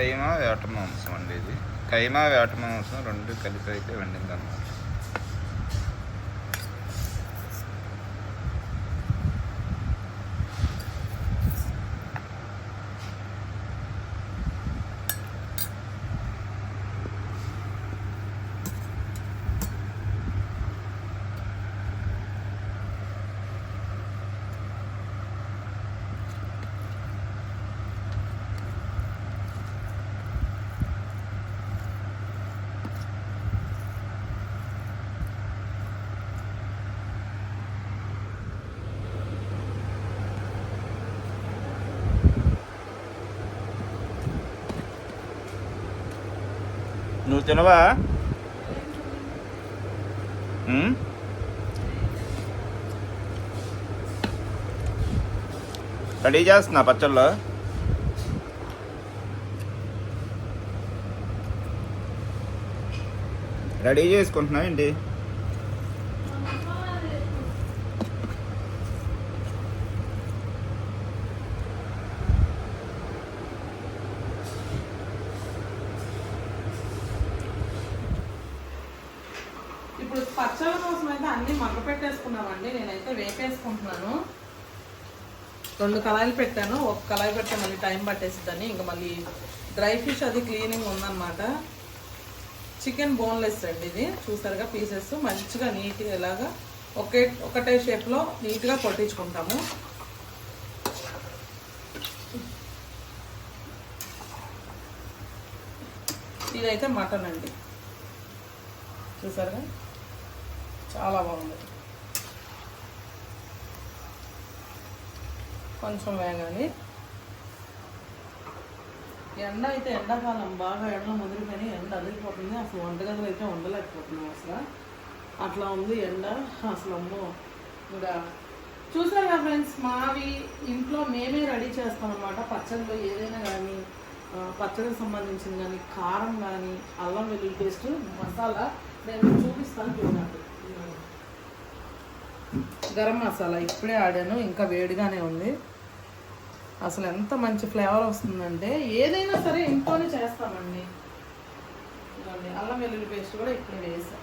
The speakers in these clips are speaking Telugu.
కైమా వేట మాంసం అండి ఇది. కైమా వేట మాంసం రెండు కలిపి అయితే వండింది నువ్వు తినవా రెడీ చేస్తున్నా పచ్చళ్ళు. రెడీ చేసుకుంటున్నావు ఏంటి ఇప్పుడు పచ్చళ్ళ కోసం అయితే అన్ని మగ్గ పెట్టేసుకున్నామండి నేనైతే వేపేసుకుంటున్నాను రెండు కళాయిలు పెట్టాను. ఒక కళాయి పెడితే మళ్ళీ టైం పట్టేస్తుందని ఇంకా మళ్ళీ డ్రై ఫిష్ అది క్లీనింగ్ ఉందన్నమాట. చికెన్ బోన్లెస్ అండి ఇది. చూసారుగా పీసెస్. మంచిగా నీట్గా ఇలాగా ఒకే ఒకటే షేప్లో నీట్గా కొట్టించుకుంటాము. ఇదైతే మటన్ అండి. చూసారుగా? చాలా బాగుంది. కొంచెం వేగాలి ఎండ అయితే ఎండాకాలం బాగా ఎండలో ముదిరిపోయి ఎండ అదిరిపోతుంది అసలు వంటగదిలో అయితే ఉండలేకపోతున్నాం అసలు. అట్లా ఉంది ఎండ అసలు అమ్మో. ఇంకా చూసారా ఫ్రెండ్స్ మావి ఇంట్లో మేమే రెడీ చేస్తాం అనమాట పచ్చడిలో ఏదైనా కానీ పచ్చడికి సంబంధించిన కానీ కారం కానీ అల్లం వెల్లుల్లి పేస్ట్ మసాలా నేను చూపిస్తాను చూడండి. గరం మసాలా ఇప్పుడే ఆడాను ఇంకా వేడిగానే ఉంది. అసలు ఎంత మంచి ఫ్లేవర్ వస్తుందంటే ఏదైనా సరే ఇంట్లోనే చేస్తామండి. అల్లం వెల్లుల్లి పేస్ట్ కూడా ఇప్పుడే వేసాం.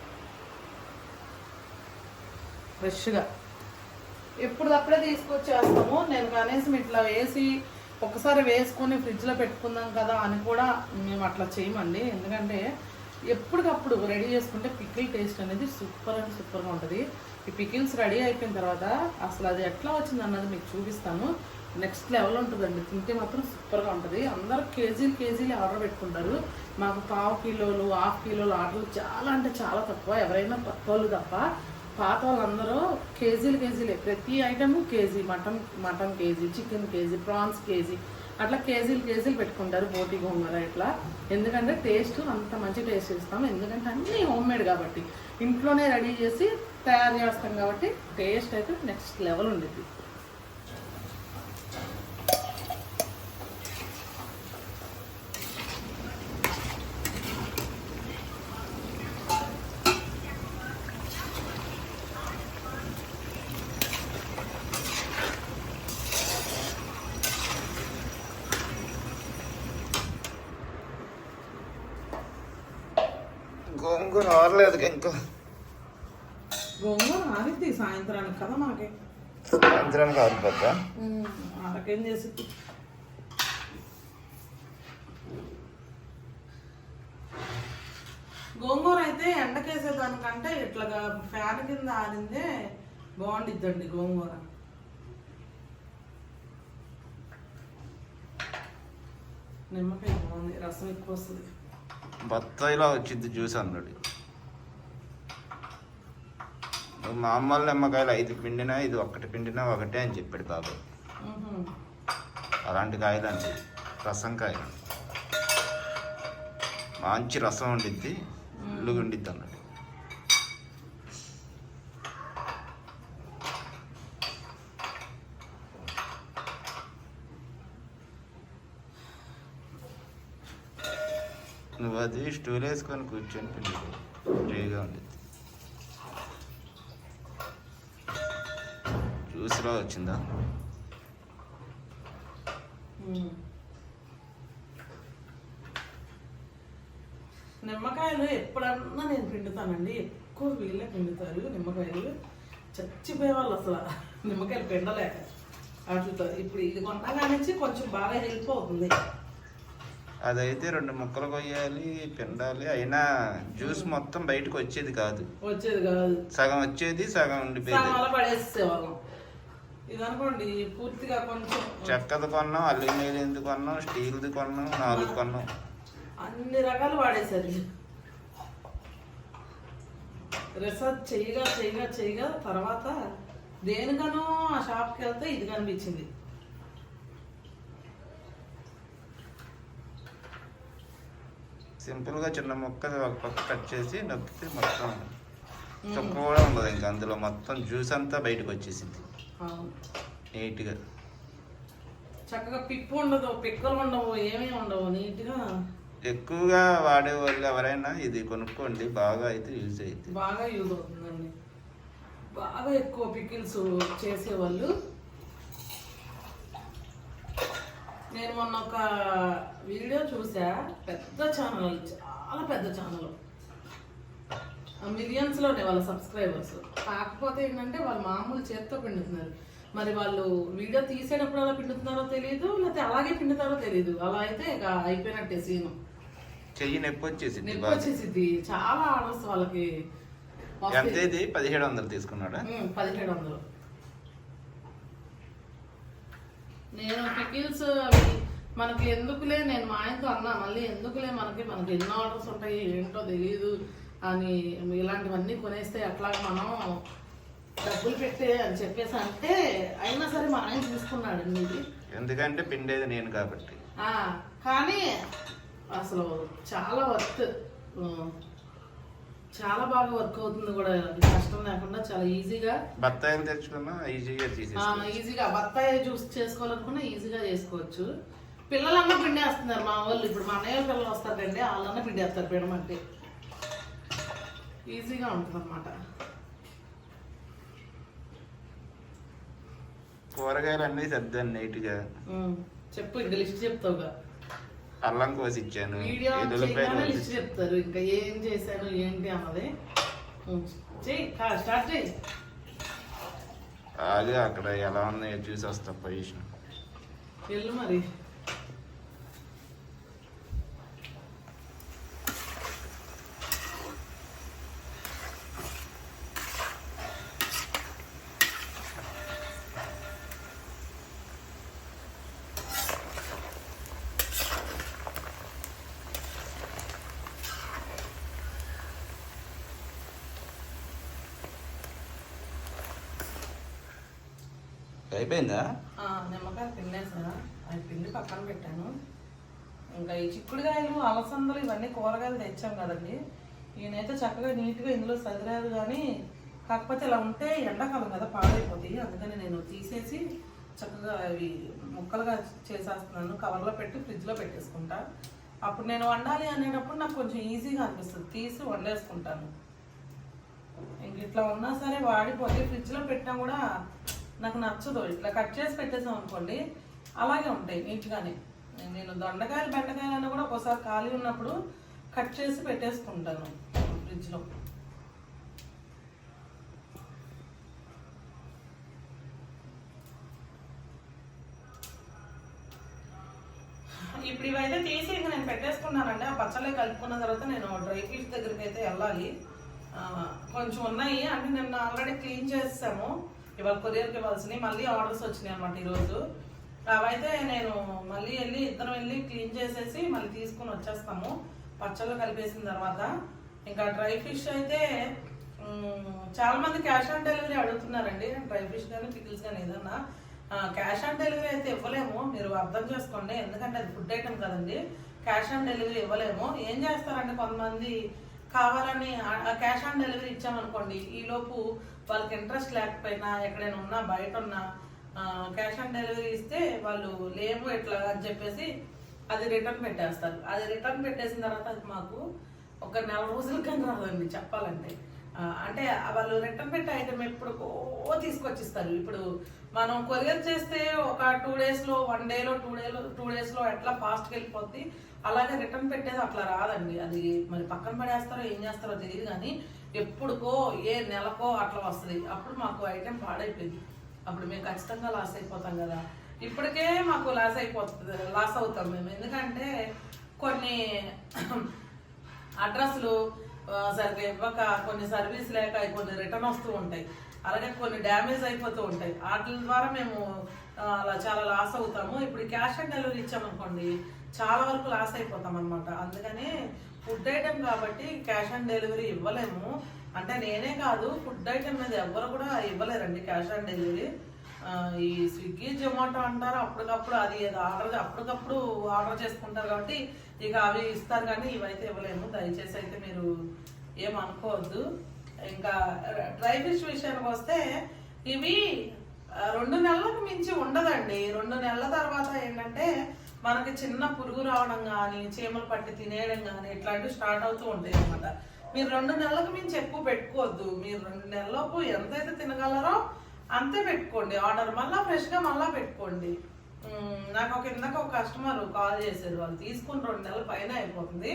ఫ్రెష్గా. ఎప్పుడప్పుడే తీసుకొచ్చేస్తాము. నేను కనీసం ఇట్లా వేసి ఒకసారి వేసుకొని ఫ్రిడ్జ్లో పెట్టుకుందాం కదా అని కూడా మేము అట్లా చేయమండి. ఎందుకంటే ఎప్పటికప్పుడు రెడీ చేసుకుంటే పికిల్ టేస్ట్ అనేది సూపర్ అండ్ సూపర్గా ఉంటుంది. ఈ పికిల్స్ రెడీ అయిపోయిన తర్వాత అసలు అది ఎట్లా వచ్చింది అన్నది మీకు చూపిస్తాను. నెక్స్ట్ లెవెల్ ఉంటుందండి. తింటే మాత్రం సూపర్గా ఉంటుంది. అందరూ కేజీలు కేజీలు ఆర్డర్ పెట్టుకుంటారు. మాకు పావు కిలోలు హాఫ్ కిలోలు ఆర్డర్లు చాలా అంటే చాలా తక్కువ. ఎవరైనా కొత్త వాళ్ళు తప్ప పాత వాళ్ళందరూ కేజీలు కేజీలే. ప్రతి item KG mutton mutton KG chicken KG prawns KG అట్లా కేజీలు కేజీలు పెట్టుకుంటారు బోటి గోంగూర ఇట్లా. ఎందుకంటే టేస్ట్ అంత మంచి టేస్ట్ ఇస్తాం. ఎందుకంటే అన్నీ హోమ్ మేడ్ కాబట్టి. ఇంట్లోనే రెడీ చేసి తయారు చేస్తాం కాబట్టి టేస్ట్ అయితే నెక్స్ట్ లెవెల్ ఉండేది గోంగూర ఆరలేదు ఇంకా. గోంగూర ఆరిద్ది సాయంత్రానికి కదా మనకి. సాయంత్రానికి ఆరిపోద్దా ఆరకేం చేసిద్ది? గోంగూర అయితే ఎండకేసే దానికంటే ఇట్లాగా ఫ్యాన్ కింద ఆరిందే బాగుండిద్దండి గోంగూర. నిమ్మకాయ బాగుంది రసం ఎక్కువ వస్తుంది. బత్తాయిలో వచ్చింది జ్యూస్ అన్నాడు. మామూలు నిమ్మకాయలు ఐదు పిండినా ఇది ఒక్కటి పిండినా ఒకటే అని చెప్పాడు బాబు. అలాంటి కాయలు అండి. రసం కాయలు. మంచి రసం ఉండిద్ది ఇల్లుగా ఉండిద్ది అన్నాడు నువ్వు అది స్టూల్ వేసుకొని కూర్చొని పిండి ఫ్రీగా ఉండిద్ది. జ్యూస్లో వచ్చిందా. నిమ్మకాయలు ఎప్పుడన్నా నేను పిండుతానండి. ఎక్కువ వీళ్ళే పిండుతారు నిమ్మకాయలు. చచ్చిపోయే వాళ్ళు అసలు. నిమ్మకాయలు పిండలేక. వాటితో ఇప్పుడు ఇది కొన్నా కానించి కొంచెం బాగా హెల్ప్ అవుతుంది. అదైతే రెండు ముక్కలు కొయ్యాలి పిండాలి. అయినా జ్యూస్ మొత్తం బయటకు వచ్చేది కాదు. వచ్చేది కాదు. సగం వచ్చేది సగం ఉండిపోయేది. ఇది అనుకోండి పూర్తిగా కొంచెం చెక్కది కొన్నాం అల్యూమినియంది కొన్నాం స్టీల్ది కొన్నాం నాలుగు కొన్నాం. అన్ని రకాలు వాడేశారు. రీసెర్చ్ చేయగా చేయగా చేయగా తర్వాత దేనికనో ఆ షాప్కి వెళ్తే ఇది కనిపించింది. సింపుల్గా చిన్న ముక్క ఒక పక్క కట్ చేసి నొక్కితే మొత్తం చుక్క కూడా ఉండదు ఇంకా అందులో మొత్తం జ్యూస్ అంతా బయటకు వచ్చేసింది. నీట్గా. చక్కగా పిప్పు ఉండదు పిక్కలు ఉండవు ఏమీ ఉండవు నీట్గా. ఎక్కువగా వాడే వాళ్ళు ఎవరైనా ఇది కొనుక్కోండి బాగా అయితే యూజ్ అయింది బాగా యూజ్ అవుతుందండి. బాగా ఎక్కువ పికిల్స్ చేసేవాళ్ళు నేను మొన్న ఒక వీడియో చూసా పెద్ద ఛానల్ చాలా పెద్ద ఛానల్. మిలియన్స్లోనే వాళ్ళ సబ్స్క్రైబర్స్ కాకపోతే ఏంటంటే వాళ్ళు మామూలు చేత్తో పిండుతున్నారు. మరి వాళ్ళు వీడియో తీసేటప్పుడు అలా పిండుతున్నారో తెలియదు లేకపోతే అలాగే పిండుతారో తెలియదు అలా అయితే ఇక అయిపోయినట్టే సీను చెయ్యి నొప్పి వచ్చేసింది నొప్పి వచ్చేసింది చాలా ఆర్డర్స్ వాళ్ళకి ఎంత వస్తాయి. ఇది? పదిహేడు వందలు తీసుకున్నాడా? పదిహేడు వందలు. నేను పికిల్స్ అవి మనకి ఎందుకులే నేను మా ఆయనతో అన్నా మళ్ళీ ఎందుకులే మనకి? మనకి ఎన్నో ఆర్డర్స్ ఉంటాయి ఏంటో తెలియదు అని ఇలాంటివన్నీ కొనేస్తే అట్లాగా మనం డబ్బులు పెట్టే అని చెప్పేసి అంటే అయినా సరే మా ఆయన తీసుకున్నాడు ఇది ఎందుకంటే పిండేది నేను కాబట్టి. కానీ అసలు చాలా వర్త్. చాలా బాగా వర్క్ అవుతుంది కూడా. కష్టం లేకుండా చాలా ఈజీగా. బత్తాయిలు తెచ్చుకున్నా ఈజీగా ఈజీగా బత్తాయి జ్యూస్ చేసుకోవాలనుకున్నా ఈజీగా చేసుకోవచ్చు. పిల్లలన్నా పిండేస్తున్నారు మా వాళ్ళు. ఇప్పుడు మా అన్నయ్య పిల్లలు వస్తారండి వాళ్ళన్నా పిండేస్తారు పిండమంటే ఈజీగా ఉంటుంది అనమాట కూరగాయలు అన్నీ సర్దాను నీట్గా. చెప్పు ఇంకా లిస్ట్ చెప్తావుగా. అల్లం కోసి ఇచ్చాను లిస్ట్ చెప్తారు. ఇంకా ఏం చేశాను ఏంటి అన్నది. చెయ్యి స్టార్ట్ చేయి. ఆగి అక్కడ ఎలా ఉన్నాయో చూసి వస్తా పొజిషన్ వెళ్ళు మరి. అయిపోయిందా? నిమ్మకాయ పిండేసా అవి పిండి పక్కన పెట్టాను. ఇంకా ఈ చిక్కుడుకాయలు అలసందలు ఇవన్నీ కూరగాయలు తెచ్చాం కదండి. ఈయనైతే చక్కగా నీట్గా ఇందులో సదిరాదు కానీ కాకపోతే ఇలా ఉంటే ఎండాకాలం కదా పాడైపోతాయి అందుకని నేను తీసేసి చక్కగా అవి ముక్కలుగా చేసేస్తున్నాను. కవర్లో పెట్టి ఫ్రిడ్జ్లో పెట్టేసుకుంటా. అప్పుడు నేను వండాలి అనేటప్పుడు నాకు కొంచెం ఈజీగా అనిపిస్తుంది. తీసి వండేసుకుంటాను. ఇంక ఇట్లా ఉన్నా సరే వాడిపోతే ఫ్రిడ్జ్లో పెట్టినా కూడా నాకు నచ్చదు. ఇట్లా కట్ చేసి పెట్టేసాం అనుకోండి అలాగే ఉంటాయి నీట్గానే. నేను దొండకాయలు బెండకాయలు అయినా కూడా ఒకసారి ఖాళీ ఉన్నప్పుడు కట్ చేసి పెట్టేసుకుంటాను ఫ్రిడ్జ్లో. ఇప్పుడు ఇవైతే తీసి ఇంకా నేను పెట్టేసుకున్నానండి. ఆ పచ్చళ్ళే కలుపుకున్న తర్వాత నేను డ్రై ఫ్రూట్స్ దగ్గరికి అయితే వెళ్ళాలి కొంచెం ఉన్నాయి. అంటే నిన్న ఆల్రెడీ క్లీన్ చేసాము ఇవాళ కొరియర్కి ఇవ్వాల్సినవి మళ్ళీ ఆర్డర్స్ వచ్చినాయి అనమాట ఈరోజు అవైతే నేను మళ్ళీ వెళ్ళి ఇద్దరం వెళ్ళి క్లీన్ చేసేసి మళ్ళీ తీసుకొని వచ్చేస్తాము. పచ్చళ్ళు కలిపేసిన తర్వాత. ఇంకా డ్రై ఫిష్ అయితే చాలామంది చాలా మంది క్యాష్ ఆన్ డెలివరీ అడుగుతున్నారండి. డ్రై ఫిష్ కానీ పికిల్స్ కానీ ఏదన్నా. క్యాష్ ఆన్ డెలివరీ అయితే ఇవ్వలేము. మీరు అర్థం చేసుకోండి. ఎందుకంటే అది ఫుడ్ ఐటమ్ కదండి. క్యాష్ ఆన్ డెలివరీ ఇవ్వలేము. ఏం చేస్తారంటే కొంతమంది? కావాలని క్యాష్ ఆన్ డెలివరీ ఇచ్చామనుకోండి ఈలోపు వాళ్ళకి ఇంట్రెస్ట్ లేకపోయినా ఎక్కడైనా ఉన్నా బయట ఉన్నా క్యాష్ ఆన్ డెలివరీ ఇస్తే వాళ్ళు లేవు ఎట్లా అని చెప్పేసి అది రిటర్న్ పెట్టేస్తారు. అది రిటర్న్ పెట్టేసిన తర్వాత అది మాకు ఒక నెల రోజుల కన్నా రాదండి చెప్పాలంటే. అంటే వాళ్ళు రిటర్న్ పెట్టే ఐటమ్ ఎప్పుడు తీసుకొచ్చిస్తారు. ఇప్పుడు మనం కొరియర్ చేస్తే ఒక టూ డేస్లో వన్ డేలో టూ డేలో టూ డేస్లో ఎట్లా ఫాస్ట్కి వెళ్ళిపోద్ది? అలాగే రిటర్న్ పెట్టేది అట్లా రాదండి. అది మరి పక్కన పడేస్తారో ఏం చేస్తారో తెలియదు కానీ ఎప్పుడుకో ఏ నెలకో అట్లా వస్తుంది. అప్పుడు మాకు ఐటెం పాడైపోయింది. అప్పుడు మేము ఖచ్చితంగా లాస్ అయిపోతాం కదా. ఇప్పటికే మాకు లాస్ అయిపోతుంది లాస్ అవుతాం మేము. ఎందుకంటే కొన్ని అడ్రస్లు సరిగ్గా ఇవ్వక కొన్ని సర్వీస్ లేక కొన్ని రిటర్న్ వస్తూ ఉంటాయి. అలాగే కొన్ని డ్యామేజ్ అయిపోతూ ఉంటాయి. వాటి ద్వారా మేము అలా చాలా లాస్ అవుతాము. ఇప్పుడు క్యాష్ ఆన్ డెలివరీ ఇచ్చామనుకోండి చాలా వరకు లాస్ అయిపోతాం అనమాట అందుకనే ఫుడ్ ఐటెం కాబట్టి క్యాష్ ఆన్ డెలివరీ ఇవ్వలేము. అంటే నేనే కాదు ఫుడ్ ఐటెం మీద ఎవ్వరు కూడా ఇవ్వలేరండి క్యాష్ ఆన్ డెలివరీ. ఈ స్విగ్గీ జొమాటో అంటారు అప్పటికప్పుడు అది ఆర్డర్ అప్పటికప్పుడు ఆర్డర్ చేసుకుంటారు కాబట్టి ఇక అవి ఇస్తారు కానీ ఇవైతే ఇవ్వలేము. దయచేసి అయితే మీరు ఏమనుకోవద్దు ఇంకా డ్రై ఫిష్ విషయానికి వస్తే ఇవి రెండు నెలలకు మించి ఉండదండి. రెండు నెలల తర్వాత ఏంటంటే మనకి చిన్న పురుగు రావడం కానీ చీమలు పట్టి తినేయడం కానీ ఇట్లాంటివి స్టార్ట్ అవుతూ ఉంటాయి అనమాట మీరు రెండు నెలలకు మించి ఎక్కువ పెట్టుకోవద్దు. మీరు రెండు నెలలకు ఎంతైతే తినగలరో అంతే పెట్టుకోండి. ఆర్డర్ మళ్ళీ ఫ్రెష్గా మళ్ళీ పెట్టుకోండి. నాకు ఒక ఇందాక ఒక కస్టమర్ కాల్ చేశారు. వాళ్ళు తీసుకుని రెండు నెలల పైన అయిపోతుంది.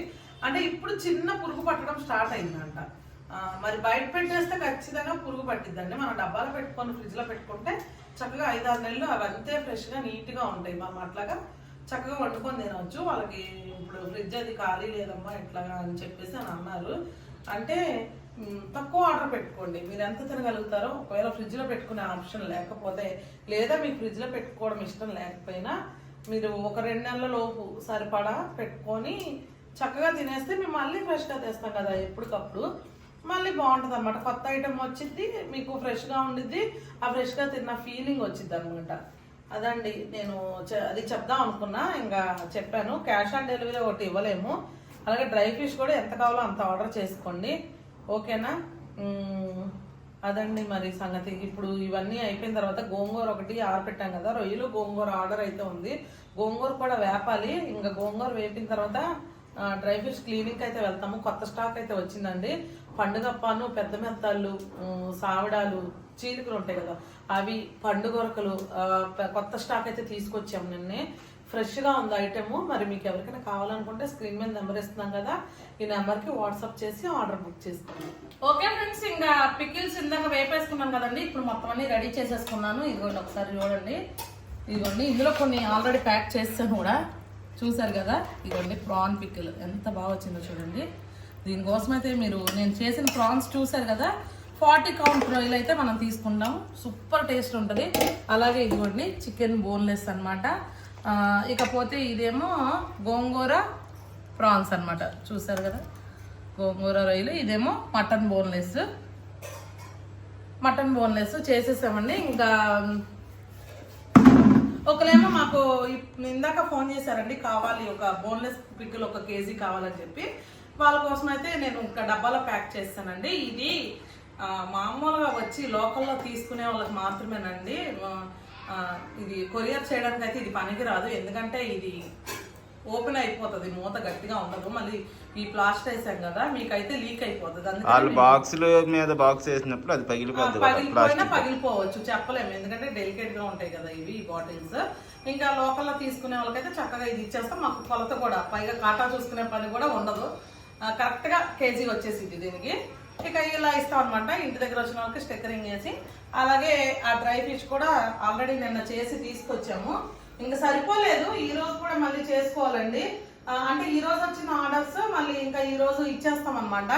అంటే ఇప్పుడు చిన్న పురుగు పట్టడం స్టార్ట్ అయిందంట. మరి బయట పెట్టేస్తే ఖచ్చితంగా పురుగు పట్టిద్దండి. మనం డబ్బాలో పెట్టుకొని ఫ్రిడ్జ్లో పెట్టుకుంటే చక్కగా ఐదు ఆరు నెలలు అవి అంతే ఫ్రెష్గా నీట్గా ఉంటాయి. మనం అట్లాగా చక్కగా వండుకొని తినవచ్చు వాళ్ళకి ఇప్పుడు ఫ్రిడ్జ్ అది ఖాళీ లేదమ్మా ఎట్లాగా అని చెప్పేసి అని అన్నారు. అంటే తక్కువ ఆర్డర్ పెట్టుకోండి. మీరు ఎంత తినగలుగుతారో ఒకవేళ ఫ్రిడ్జ్లో పెట్టుకునే ఆప్షన్ లేకపోతే లేదా మీకు ఫ్రిడ్జ్లో పెట్టుకోవడం ఇష్టం లేకపోయినా మీరు ఒక రెండు నెలల లోపు సరిపడా పెట్టుకొని చక్కగా తినేస్తే మేము మళ్ళీ ఫ్రెష్గా తెస్తాం కదా ఎప్పటికప్పుడు. మళ్ళీ బాగుంటుంది అనమాట కొత్త ఐటెం వచ్చింది మీకు ఫ్రెష్గా ఉండిద్ది ఆ ఫ్రెష్గా తిన్న ఫీలింగ్ వచ్చింది అనమాట అదండి నేను చె- అది చెప్దాం అనుకున్నా ఇంకా చెప్పాను. క్యాష్ ఆన్ డెలివరీ ఒకటి ఇవ్వలేము. అలాగే డ్రై ఫిష్ కూడా ఎంత కావాలో అంత ఆర్డర్ చేసుకోండి. ఓకేనా? అదండి మరి సంగతి. ఇప్పుడు ఇవన్నీ అయిపోయిన తర్వాత గోంగూర ఒకటి ఆరపెట్టాం కదా రొయ్యలు గోంగూర ఆర్డర్ అయితే ఉంది. గోంగూర కూడా వేపాలి. ఇంకా గోంగూర వేపిన తర్వాత డ్రై ఫిష్ క్లీనింగ్ అయితే వెళ్తాము. కొత్త స్టాక్ అయితే వచ్చిందండి. పండుగప్పాను పెద్ద మెత్తాళ్ళు సావిడాలు చీలికలు ఉంటాయి కదా అవి పండుగొరకలు కొత్త స్టాక్ అయితే తీసుకొచ్చాము నిన్నే. ఫ్రెష్గా ఉంది ఐటెము మరి మీకు ఎవరికైనా కావాలనుకుంటే స్క్రీన్ మీద నెంబర్ ఇస్తున్నాం కదా ఈ నెంబర్కి వాట్సాప్ చేసి ఆర్డర్ బుక్ చేసుకోండి. ఓకే ఫ్రెండ్స్ ఇంకా పికిల్స్ ఇందాక వేపేసుకున్నాం కదండి ఇప్పుడు మొత్తం అన్ని రెడీ చేసేసుకున్నాను. ఇదిగోండి ఒకసారి చూడండి. ఇదిగోండి ఇందులో కొన్ని ఆల్రెడీ ప్యాక్ చేస్తాను కూడా. చూసారు కదా? ఇదిగోండి ప్రాన్ పికిల్. ఎంత బాగా వచ్చిందో చూడండి. దీనికోసం అయితే మీరు నేను చేసిన ప్రాన్స్ చూసారు కదా ఫార్టీ కౌంట్ రొయ్యలు అయితే మనం తీసుకుంటాం సూపర్ టేస్ట్ ఉంటుంది. అలాగే ఇదిగోండి చికెన్ బోన్లెస్ అనమాట ఇకపోతే ఇదేమో గోంగూర ప్రాన్స్ అన్నమాట. చూసారు కదా? గోంగూర రొయ్యలు ఇదేమో మటన్ బోన్లెస్. మటన్ బోన్లెస్ చేసేసామండి. ఇంకా ఒకలేమో మాకు ఇప్- ఇందాక ఫోన్ చేశారండి కావాలి ఒక బోన్లెస్ పిక్కులు ఒక కేజీ కావాలని చెప్పి. వాళ్ళ కోసం అయితే నేను ఇంకా డబ్బాలో ప్యాక్ చేస్తానండి. ఇది మామూలుగా వచ్చి లోకల్లో తీసుకునే వాళ్ళకి మాత్రమేనండి. ఇది కొరియర్ చేయడానికి అయితే ఇది పనికిరాదు. ఎందుకంటే ఇది ఓపెన్ అయిపోతుంది మూత గట్టిగా ఉండదు. మళ్ళీ ఈ ప్లాస్టర్ వేసాం కదా మీకైతే లీక్ అయిపోతుంది. వాళ్ళు బాక్సుల మీద బాక్స్ వేసినప్పుడు అది పగిలిపోద్ది కదా పగిలిపోయినా పగిలిపోవచ్చు. చెప్పలేము. ఎందుకంటే డెలికేట్గా ఉంటాయి కదా ఇవి ఈ బాటిల్స్. ఇంకా లోకల్లో తీసుకునే వాళ్ళకైతే చక్కగా ఇది ఇచ్చేస్తాం. మాకు కొలత కూడా పైగా కాటా చూసుకునే పని కూడా ఉండదు. కరెక్ట్గా కేజీ వచ్చేసింది దీనికి. ఇక ఇలా ఇస్తాం అనమాట ఇంటి దగ్గర వచ్చిన వాళ్ళకి స్టిక్కరింగ్ చేసి అలాగే ఆ డ్రై ఫిష్ కూడా ఆల్రెడీ నిన్న చేసి తీసుకొచ్చాము. ఇంకా సరిపోలేదు ఈ రోజు కూడా మళ్ళీ చేసుకోవాలండి. అంటే ఈ రోజు వచ్చిన ఆర్డర్స్ మళ్ళీ ఇంకా ఈ రోజు ఇచ్చేస్తాం అనమాట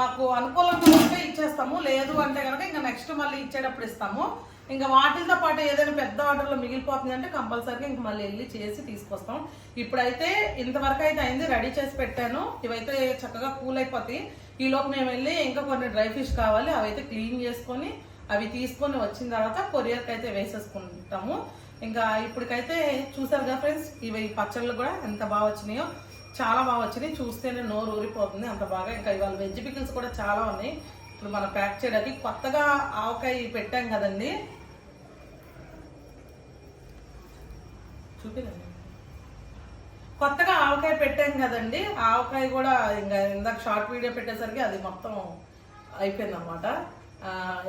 మాకు అనుకూలంగా ఉంటే ఇచ్చేస్తాము లేదు అంటే కనుక ఇంకా నెక్స్ట్ మళ్ళీ ఇచ్చేటప్పుడు ఇస్తాము. ఇంకా వాటితో పాటు ఏదైనా పెద్ద ఆర్డర్లో మిగిలిపోతుంది అంటే కంపల్సరీగా ఇంక మళ్ళీ వెళ్ళి చేసి తీసుకొస్తాం. ఇప్పుడైతే ఇంతవరకు అయితే అయింది రెడీ చేసి పెట్టాను. ఇవైతే చక్కగా కూల్ అయిపోతాయి. ఈలోపు మేము వెళ్ళి ఇంకా కొన్ని డ్రై ఫిష్ కావాలి అవి అయితే క్లీన్ చేసుకొని అవి తీసుకొని వచ్చిన తర్వాత కొరియర్కి అయితే వేసేసుకుంటాము. ఇంకా ఇప్పటికైతే చూసారు కదా ఫ్రెండ్స్ ఇవి పచ్చళ్ళు కూడా ఎంత బాగా వచ్చినాయో చాలా బాగా వచ్చినాయి. చూస్తేనే నోరు ఊరిపోతుంది అంత బాగా. ఇంకా ఇవాళ వెజ్ పికిల్స్ కూడా చాలా ఉన్నాయి. ఇప్పుడు మనం ప్యాక్ చేయడానికి కొత్తగా ఆవకాయ పెట్టాం కదండి. చూపిదండి కొత్తగా ఆవకాయ పెట్టాం కదండి ఆవకాయ కూడా ఇంకా ఇందాక షార్ట్ వీడియో పెట్టేసరికి అది మొత్తం అయిపోయిందన్నమాట.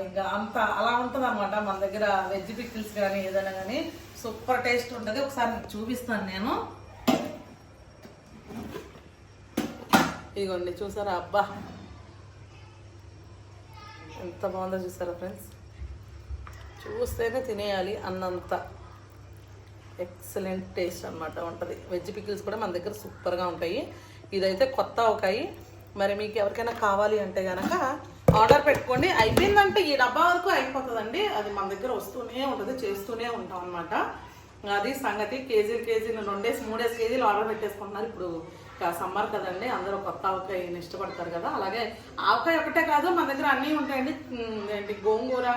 ఇంకా అంత అలా ఉంటుంది అనమాట మన దగ్గర వెజ్ పిక్కిల్స్ కానీ ఏదైనా కానీ సూపర్ టేస్ట్ ఉంటుంది. ఒకసారి మీకు చూపిస్తాను నేను. ఇగోండి చూసారా? అబ్బా! ఎంత బాగుందో చూసారా ఫ్రెండ్స్? చూస్తేనే తినేయాలి అన్నంత. ఎక్సలెంట్ టేస్ట్ అన్నమాట ఉంటుంది. వెజ్ పికిల్స్ కూడా మన దగ్గర సూపర్గా ఉంటాయి. ఇదైతే కొత్త అవకాయి మరి మీకు ఎవరికైనా కావాలి అంటే కనుక ఆర్డర్ పెట్టుకోండి. అయిపోయిందంటే ఈ డబ్బా వరకు అయిపోతుందండి. అది మన దగ్గర వస్తూనే ఉంటుంది చేస్తూనే ఉంటాం అనమాట అది సంగతి కేజీలు కేజీలు రెండేసి మూడేసి కేజీలు ఆర్డర్ పెట్టేసుకుంటున్నారు. ఇప్పుడు సమ్మర్ కదండి అందరూ కొత్త ఆవకాయని ఇష్టపడతారు కదా. అలాగే ఆవకాయ ఒకటే కాదు మన దగ్గర అన్నీ ఉంటాయండి. ఏంటి గోంగూర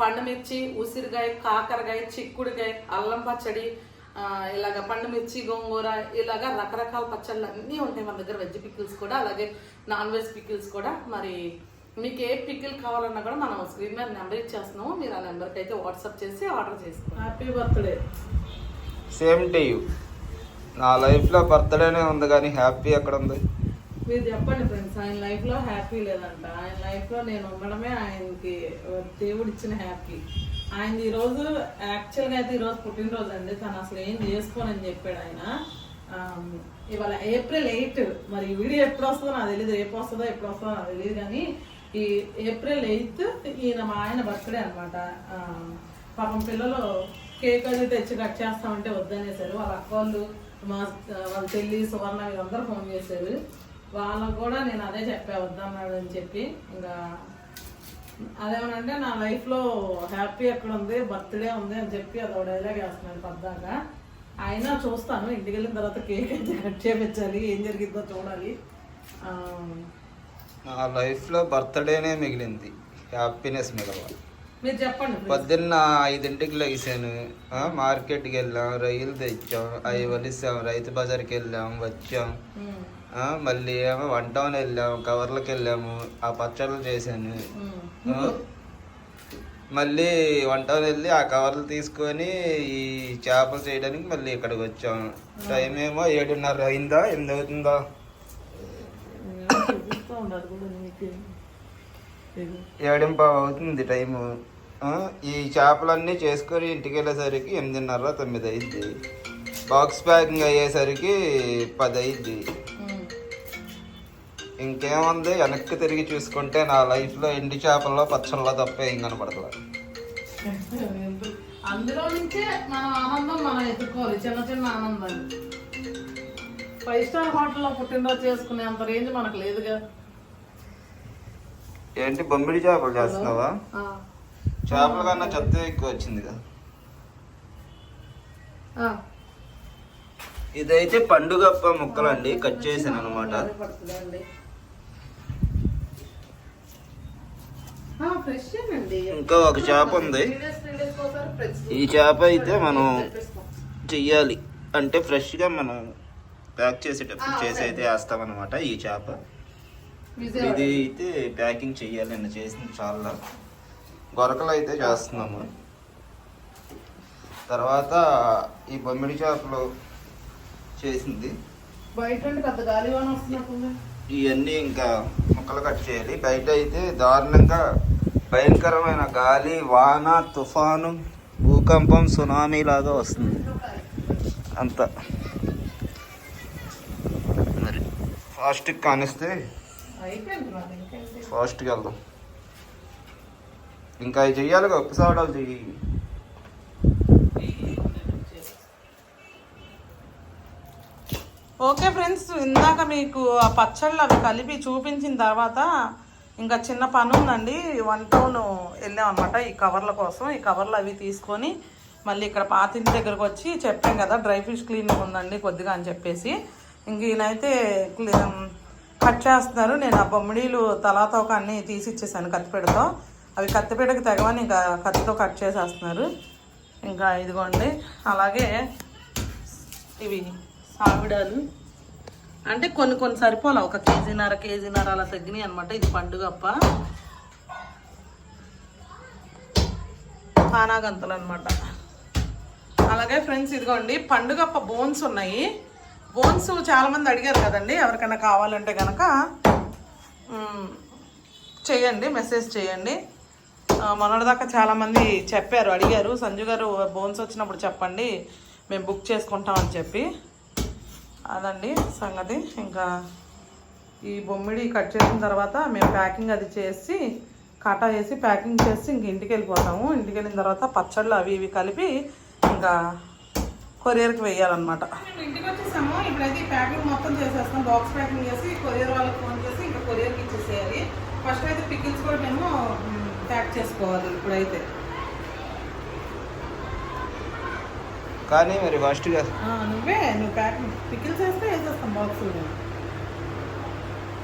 పండుమిర్చి ఉసిరికాయ కాకరకాయ చిక్కుడుకాయ అల్లం పచ్చడి ఇలాగ పండుమిర్చి గోంగూర ఇలాగ రకరకాల పచ్చళ్ళు అన్నీ ఉంటాయి మన దగ్గర వెజ్ పికిల్స్ కూడా అలాగే నాన్ వెజ్ పికిల్స్ కూడా. మరి మీకు ఏ పికిల్ కావాలన్నా కూడా మనం స్క్రీన్ మీద నెంబర్ ఇచ్చేస్తున్నాము. మీరు ఆ నెంబర్కి అయితే వాట్సాప్ చేసి ఆర్డర్ చేసుకోండి. Happy birthday same to you నా లైఫ్లో బర్త్డేనే ఉంది కానీ హ్యాపీ ఎక్కడ ఉంది? మీరు చెప్పండి ఫ్రెండ్స్ ఆయన లైఫ్లో హ్యాపీ లేదంట. ఆయన లైఫ్లో నేను ఉండడమే ఆయనకి దేవుడు ఇచ్చిన హ్యాపీ ఆయన ఈరోజు యాక్చువల్గా అయితే ఈరోజు పుట్టినరోజు అండి. తను అసలు ఏం చేసుకోనని చెప్పాడు ఆయన. ఇవాళ ఏప్రిల్ ఎయిత్ మరి ఈ వీడియో ఎప్పుడు వస్తుందో నాకు తెలియదు రేపు వస్తుందో ఎప్పుడు వస్తుందో నాకు తెలియదు కానీ ఈ ఏప్రిల్ ఎయిత్ ఈయన మా ఆయన బర్త్డే అనమాట పాపం పిల్లలు కేక్ అది తెచ్చి కట్ చేస్తామంటే వద్దనేసారు. వాళ్ళ అక్క వాళ్ళు మా వాళ్ళ చెల్లి సువర్ణ వీళ్ళందరూ ఫోన్ చేశారు. వాళ్ళకు కూడా నేను అదే చెప్పా వద్దన్నాడు అని చెప్పి. ఇంకా అదేమనంటే నా లైఫ్లో హ్యాపీ ఎక్కడ ఉంది బర్త్డే ఉంది అని చెప్పి అదొక డైలాగ్ వేస్తున్నాడు పద్దాక. అయినా చూస్తాను ఇంటికి వెళ్ళిన తర్వాత కేక్ అయితే కట్ చేయించాలి ఏం జరిగిందో చూడాలి. నా లైఫ్లో బర్త్డేనే మిగిలింది హ్యాపీనెస్ మిగలవాలి. మీరు చెప్పండి. పొద్దున్న ఐదింటికి లేచాను ఆ, మార్కెట్కి వెళ్ళాం రొయ్యలు తెచ్చాం అవి వలిసాం రైతు బజార్కి వెళ్ళాం వచ్చాం. మళ్ళీ ఏమో వన్ టౌన్ వెళ్ళాం కవర్లకు వెళ్ళాము ఆ పచ్చళ్ళు చేశాను. మళ్ళీ వన్ వెళ్ళి ఆ కవర్లు తీసుకొని ఈ చేపలు చేయడానికి మళ్ళీ ఇక్కడికి వచ్చాము టైం ఏమో ఏడున్నర అయిందా? ఎనిమిది అవుతుందా? ఏడింపావు అవుతుంది టైము. ఈ చేపలన్నీ చేసుకొని ఇంటికి వెళ్ళేసరికి ఎనిమిదిన్నర తొమ్మిది అయింది. బాక్స్ ప్యాకింగ్ అయ్యేసరికి పది అయింది. ఇంకేముంది? వెనక్కి తిరిగి చూసుకుంటే నా లైఫ్లో ఎండి చేపల్లో పచ్చళ్ళలో తప్ప ఏం కనపడదు అందులో నుంచే మన ఆనందం మనం ఎత్తుకోవాలి చిన్న చిన్న ఆనందాలు. ఫైవ్ స్టార్ హోటల్లో పుట్టినరోజు చేసుకునే అంత రేంజ్ మనకు లేదుగా. ఏంటి? బొమ్మిడి చేపలు చేస్తున్నావా. చేపల కన్నా చెత్త ఎక్కువ వచ్చింది కదా. ఇదైతే పండుగప్ప ముక్కలండి. కట్ చేసాను అనమాట అదే పడుతుందండి. ఆ, ఫ్రెష్ ఏనండి ఇంకా ఒక చేప ఉంది. ఈ చేప అయితే మనం చెయ్యాలి. అంటే ఫ్రెష్గా మనం ప్యాక్ చేసేటప్పుడు చేసి అయితే వేస్తామన్నమాట ఈ చేప. ఇది అయితే ప్యాకింగ్ చెయ్యాలి నిన్న చేసింది చాలా. గొరకలు అయితే చేస్తున్నాము. తర్వాత ఈ బొమ్మిడి చేపలు చేసింది. ఇవన్నీ ఇంకా ముక్కలు కట్ చేయాలి. బయట అయితే దారుణంగా భయంకరమైన గాలి వాన తుఫాను భూకంపం సునామీ లాగా వస్తుంది. అంత. మరి ఫాస్ట్గా కానిస్తే ఫాస్ట్కి ఫాస్ట్గా వెళ్దాం. ఇంకా అవి చెయ్యాలి ఉప్పు సోడాలు చెయ్యి. ఓకే ఫ్రెండ్స్ ఇందాక మీకు ఆ పచ్చళ్ళు అవి కలిపి చూపించిన తర్వాత ఇంకా చిన్న పని ఉందండి వన్ టౌన్ వెళ్ళాం అనమాట ఈ కవర్ల కోసం. ఈ కవర్లు అవి తీసుకొని మళ్ళీ ఇక్కడ పాతింటి దగ్గరకు వచ్చి చెప్పాం కదా డ్రై ఫిష్ క్లీనింగ్ ఉందండి కొద్దిగా అని చెప్పేసి. ఇంక ఈయనైతే కట్ చేస్తున్నారు. నేను ఆ బొమ్మిడీలు తలాతో ఒక అన్ని తీసి ఇచ్చేసాను కత్తిపీడతో అవి కత్తిపీడకి తెగవని ఇంకా కత్తితో కట్ చేసేస్తున్నారు. ఇంకా ఇదిగోండి. అలాగే ఇవి సావిడాలు అంటే కొన్ని కొన్ని సరిపోలే. ఒక కేజీన్నర కేజీన్నర అలా తగ్గినాయి అనమాట ఇది పండుగప్ప పానాగంతలు అనమాట అలాగే ఫ్రెండ్స్ ఇదిగోండి పండుగప్ప బోన్స్ ఉన్నాయి. బోన్స్ చాలామంది అడిగారు కదండి ఎవరికైనా కావాలంటే కనుక చేయండి మెసేజ్ చేయండి. మొన్నటిదాకా చాలామంది చెప్పారు అడిగారు. సంజు గారు బోన్స్ వచ్చినప్పుడు చెప్పండి మేము బుక్ చేసుకుంటామని చెప్పి. అదండి సంగతి. ఇంకా ఈ బొమ్మిడి కట్ చేసిన తర్వాత మేము ప్యాకింగ్ అది చేసి కాటా వేసి ప్యాకింగ్ చేసి ఇంక ఇంటికి వెళ్ళిపోతాము ఇంటికి వెళ్ళిన తర్వాత పచ్చళ్ళు అవి ఇవి కలిపి ఇంకా కొరియర్కి వేయాలన్నమాట ఇంటికి వచ్చేసాము. ఇప్పుడైతే ఈ ప్యాకింగ్ మొత్తం చేసేస్తాం. బాక్స్ ప్యాకింగ్ చేసి కొరియర్ వాళ్ళకి ఫోన్ చేసి ఇంకా కొరియర్కి ఇచ్చేసేయాలి. ఫస్ట్ అయితే పికిల్స్ కూడా మేము ప్యాక్ చేసుకోవాలి ఇప్పుడైతే. కానీ మరి ఫస్ట్గా నువ్వే నువ్వు ప్యాక్ పికిల్స్ వేస్తే వేసేస్తాం బాక్స్